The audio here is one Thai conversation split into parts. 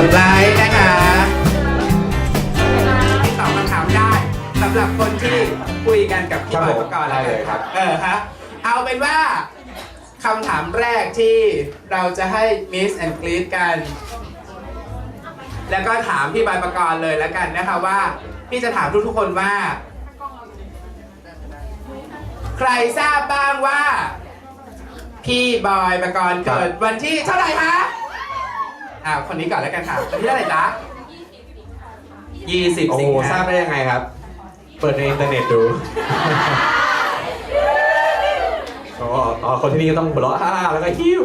กดไลค์นะคะที่ตอบคำถามได้สำหรับคนที่คุยกันกับพี่บอยปกรณ์ได้เลยครับ เออฮะเอาเป็นว่าคำถามแรกที่เราจะให้มิสแอนกรีดกัน แล้วก็ถามพี่บอยปกรณ์เลยแล้วกันนะคะว่า พี่จะถามทุกทุกคนว่า ใครทราบบ้างว่า พี่บอยปกรณ์เกิดวันที่เท่าไหร่คะ อ้าวคนนี้ก่อนแล้วกันค่ะวันที่เท่าไหร่จ๊ะยี่สิบโอ้สิโหงทราบหาได้ยังไงครับ เปิดในอินเทอร์เน็ตดูอ๋ออ๋อคนที่นี่ก็ต้องหัวเราะฮ่าแล้วก็ฮิ้ว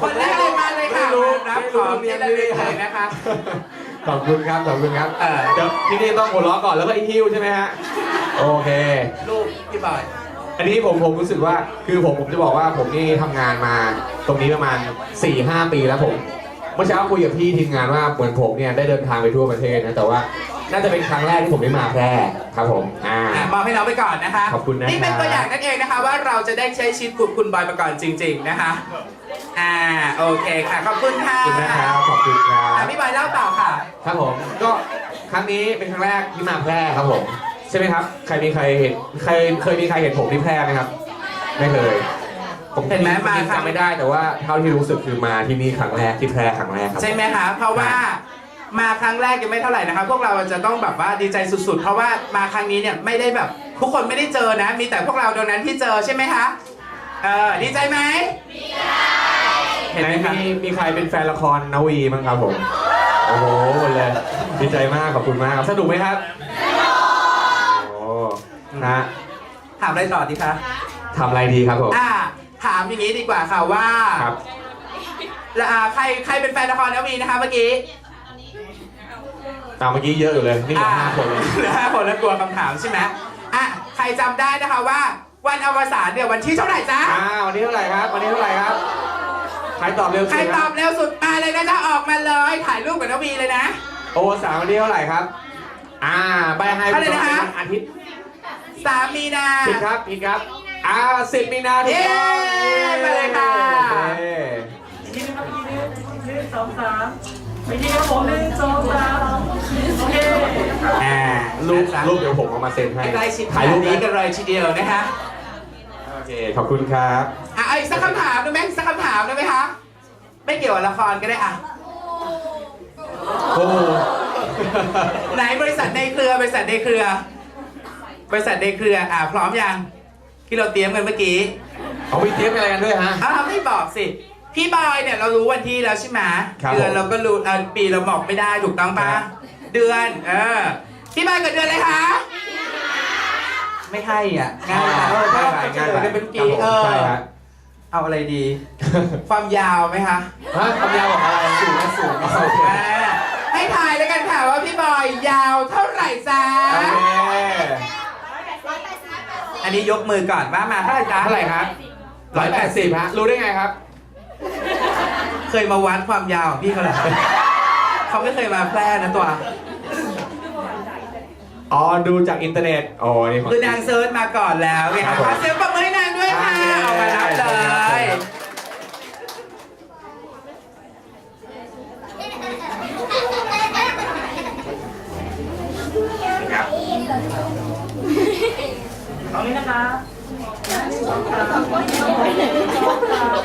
คนแรกเลยมาเลยค่ะไม่รู้รับไม่ขรู้องเรีที่ยนระลึกไม่ได้เลยนะคะ ขอบคุณครับขอบคุณครับเออ เดี๋ยวที่นี่ต้องหัวเราะก่อนแล้วก็ฮิ้วใช่ไหมฮะ โอเคลูกพี่บอย อันนี้ผมผมรู้สึกว่าคือผมผมจะบอกว่าผมนี่ทำงานมาตรงนี้ประมาณ4-5ปีแล้วผมเมื่อเช้าคุยกับพี่ทีมงานว่าเหมือนผมเนี่ยได้เดินทางไปทั่วประเทศนะแต่ว่าน่าจะเป็นครั้งแรกที่ผมได้มาแพร่ครับผมอ่า อะมอบให้น้องไปก่อนนะคะขอบคุณนะครับ นี่เป็นตัวอย่างนั่นเองนะคะ ว่าเราจะได้ใช้ชีวิตกับคุณบอยประกอบจริง ๆนะคะ อ่าโอเคค่ะขอบคุณค่ะขอบคุณนะครับขอบคุณครัอะบ พี่บอยเล่าต่อค่ะ ครับผมก็ครั้งนี้เป็นครั้งแรกที่มาแพร่ครับผม ใช่ไหมครับ ใครมีใครเห็นใครเคยมีใครเห็นผมที่แพร่ไหมครับ ไม่เคย ผมเห็นไหมมาครั้ง จำไม่ได้แต่ว่าเท่าที่รู้สึกคือมาที่นี่ครั้งแรกที่แพร่ครั้งแรกครับ ใช่ไหมคะ เพราะว่ามาครั้งแรกยังไม่เท่าไหร่นะคะพวกเราจะต้องแบบว่าดีใจสุดๆ เพราะว่ามาครั้งนี้เนี่ยไม่ได้แบบ ทุกคนไม่ได้เจอนะ มีแต่พวกเราเท่านั้นที่เจอใช่ไหมคะ เออดีใจไหมเห็นไหมคะมีมีใครเป็นแฟนละครนาวีบ้างครับผม โอ้โหหมดเลยดีใจมากขอบคุณมากครับสนุกไหมครับโอ้ นะถามอะไรต่อดีคะทำอะไรดีครับผมอ่า ถามอย่างนี้ดีกว่าค่ะว่าครับแล้วอ่าใครใครเป็นแฟนละครนวีนะคะเมื่อกี้ตามเมื่อกี้เยอะอยู่เลยนี่เหลือห้าคนเลยเหลือห้าคนแล้วกลัวคำถามใช่ไหมอะใครจำได้นะคะว่า วันอวสานเนี่ยวันที่เท่าไหร่จ๊ะอ่าวันนี้เท่าไหร่ครับ วันนี้เท่าไหร่ครับใครตอบเร็วใครสุดตอบเร็วสุดมาเลยนะจ๊ะออกมาเลยถ่ายรูปกับนวีเลยนะ โอสามวันนี้เท่าไหร่ครับ อ่าใบให้เท่าไหร่นะคะอาทิตย์ สามมีนา ผิดครับผิดครับอ่าสิบมีนาถูกต้องเย้มาเลยค่ะ โอเคทีนึงครับทีนึงหนึ่งสองสามไปทีครับผมหนึ่งสองสามโอเคอ่ารูปนะจ๊ะรูปเดี๋ยวผมเอามาเซ็นให้ใกล้ชิดขถ่ายนารูดปนี้นี้กันเลยทีเดียวนะคะโอเคขอบคุณครับ อะเอาอีกสักคำถามได้ไหมสักคำถามได้ไหมคะ ไม่เกี่ยวกับละครก็ได้อะ โอ้โห ไหนบริษัทในเครือบริษัทในเครือ บริษัทในเครืออ่าพร้อมยังที่เราเตรียมกันเมื่อกี้เอาไปเตรียมอะไรกันด้วยฮะอ้าวไม่บอกสิพี่บอยเนี่ยเรารู้วันที่แล้วใช่ไหมครับเดือนผมเราก็รู้เอ่อปีเราบอกไม่ได้ถูกต้องปะครับเดือนเออพี่บอยเกิดเดือนอะไรคะไม่ให้อะง่ายนะเออถ้าเราง่ายเฉไปลยกันเป็นเมื่อกี้ครับผมเออใช่ฮะเอาอะไรดี ความยาวไหมคะฮะคำยาวบอกอะไรสูงนะสูงนะโอเคอ่าให้ถ่ายแล้วกันค่ะว่าพี่บอยยาวเท่าไหร่จ้า โอเค อั นนี้ยกมือก่อนว่ามาเท่าไหร่จ้าเท่าไหร่ครับร้อยแปดสิบฮะ รู้ได้ไงครับ เคยมาวัดความยาวของพี่เขาเหรอเขาไม่เคยมาแพร่นะตัว อ๋อ ดูจากอินเทอร์เน็ตอ๋อนี่ของคือนางเซิร์ชมาก่อนแล้วไงครัคะบผมขอเสียงปรบมือให้นางด้วยค่ะครับเอามารับเลยครับต รงนี้นะคะหนึ่งสองสามหนึ่งสองสาม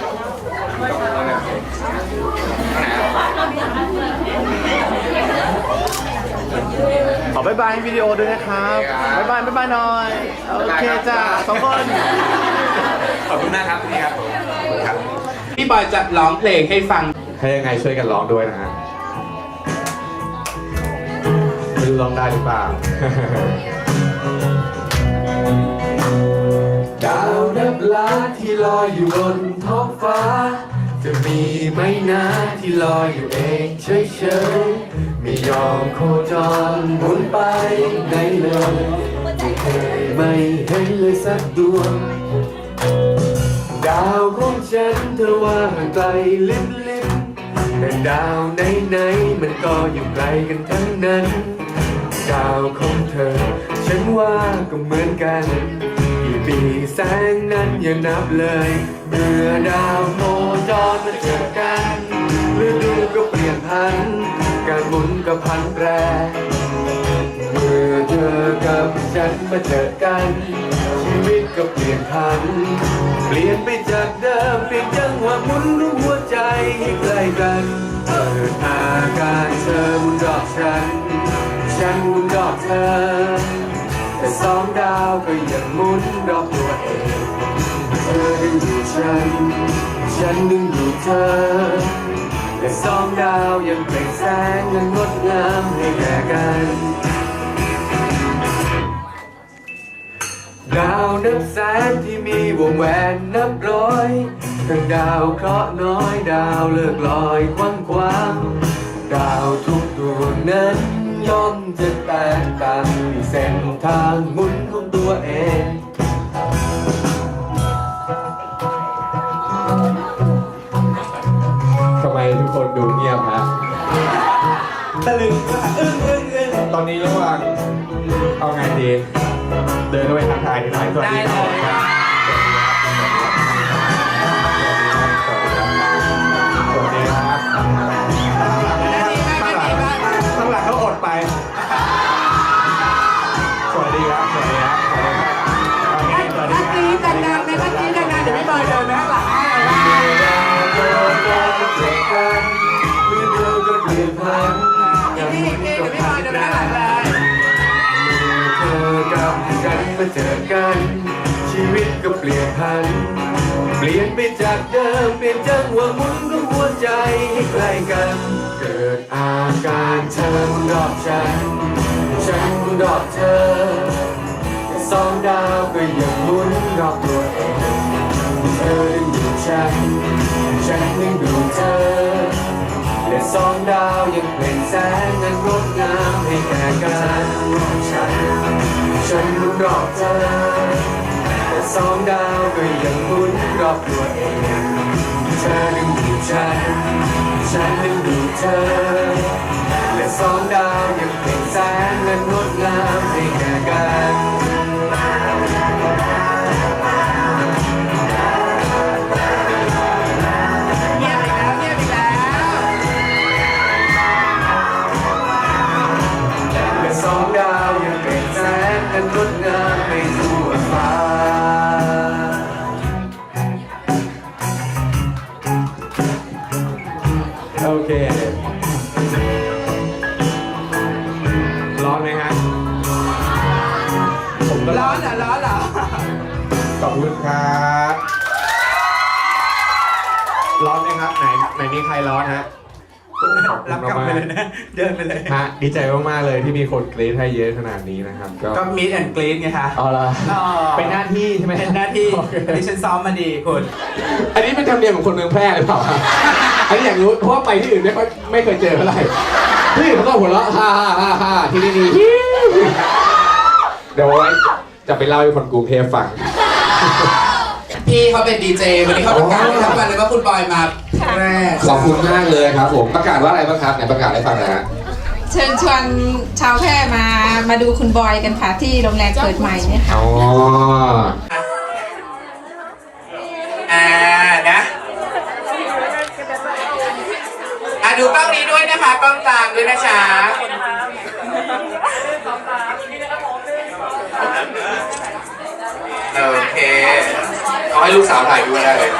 ขอบายบายให้วิดีโอด้วยนะครับบายบายบายบายหน่อย โอเคจ้าสองคน ขอบคุณมากครับนี่ครับครับ พี่บอยจะร้องเพลงให้ฟังถ้ายังไงช่วยกันร้องด้วยนะฮะไม่รู้ร้องได้หรือเปล่า ลอยอยู่บนท้องฟ้า จะมีไหมนะที่ลอยอยู่เองเฉยๆไม่ยอมโคจรหมุนไปไหนเลยไม่เคยไม่เห็นเลยสักดวง ดาวของฉันเธอว่าห่างไกลลิบลิบแต่ดาวไหนไหนๆมันก็อยู่ไกลกันทั้งนั้น ดาวของเธอ ฉันว่าก็เหมือนกัน แสงนั้นอย่านับเลยเมื่อดาวโคจรมาเจอกันฤดูก็เปลี่ยนพัน การหมุนก็พันแปรเมื่อเธอกับฉันมาเจอกัน ชีวิตก็เปลี่ยนพัน เปลี่ยนไปจากเดิมเปลี่ยนจังหวะหมุนรูปหัวใจให้ใกล้กันเปิดอาการเธอหมุนดอกฉัน ฉันหมุนดอกเธอ แต่สองดาวก็ยังหมุนรอบตัวเอง เธอดึงดูฉัน ฉันดึงดูเธอและสองดาวยังเปล่งแสงนั้นงดงามให้แก่กัน ดาวนับแสนที่มีวงแหวนนับร้อย ทั้งดาวเคราะห์น้อยดาวเลิกลอยคว้างคว้างดาวทุกดวงนั้น ย่อมจะแตกต่างมีเส้นทางหมุนของตัวเองทำไมทุกคนดูเงียบฮะตะลึงอึ้งอึ้งอึ้งตอนนี้ระหว่างเอาไงดี เดินเข้าไปทักทายที่ไหนสวัสดีครับ เจอกัน ชีวิตก็เปลี่ยนพัน เปลี่ยนไปจากเดิม เปลี่ยนจังหวะหมุนของหัวใจให้ใกล้กัน เกิดอาการเธอหมุนรอบฉัน ฉันหมุนรอบเธอสองดาวก็ยังหมุนรอบตัวเองเธอดึงดูฉัน ฉันดึงดูเธอ และสองดาวยังเปล่งแสงนั้นงดงามให้แก่กันฉัน ฉันหมุนรอบเธอแต่สองดาวก็ยังหมุนรอบตัวเองเธอดึงดูฉัน ฉันดึงดูเธอและสองดาวยังเปล่งแสง ฮะขอบคุณรับกลับไปเลยนะ เดินไปเลยฮะดีใจมากๆเลยที่มีคนกรี๊ดให้เยอะขนาดนี้นะครับ ก็ก็มีแอนกรี๊ดไงคะเอาละอ๋อเป็นหน้าที่ใช่ไหมเป็นหน้าที่โอเคที่ฉันซ้อมมาดีคุณ อันนี้เป็นธรรมเนียมของคนเมืองแพร่หรือเปล่าฮะอันนี้อยากรู้เพราะว่าไปที่อื่นไม่ค่อยไม่เคยเจอเท่าไหร่ที่อื่นเขาก็หัวเราะฮ่าฮ่าฮ่าฮ่าที่นี่นี่เดี๋ยวไว้จะไปเล่าให้คนกรุงเทพฟัง พี่เขาเป็นดีเจวันนี้เขาประกาศให้ทั้งวันเลยว่าคุณบอยมาแรกขอบคุณมากเลยครับผมประกาศว่าอะไรบ้างครับไหนประกาศให้ฟังหนะฮะเชิญชวนชาวแพร่มามาดูคุณบอยกันค่ะที่โรงแรมเปิดใหม่เนี่ยค่ะ อ๋ออ่านะอะดูกล้องนี้ด้วยนะคะกล้องกลางด้วยนะจ๊ะโอเคเอา ให้ลูกสาวถ่ายด้วยได้เลย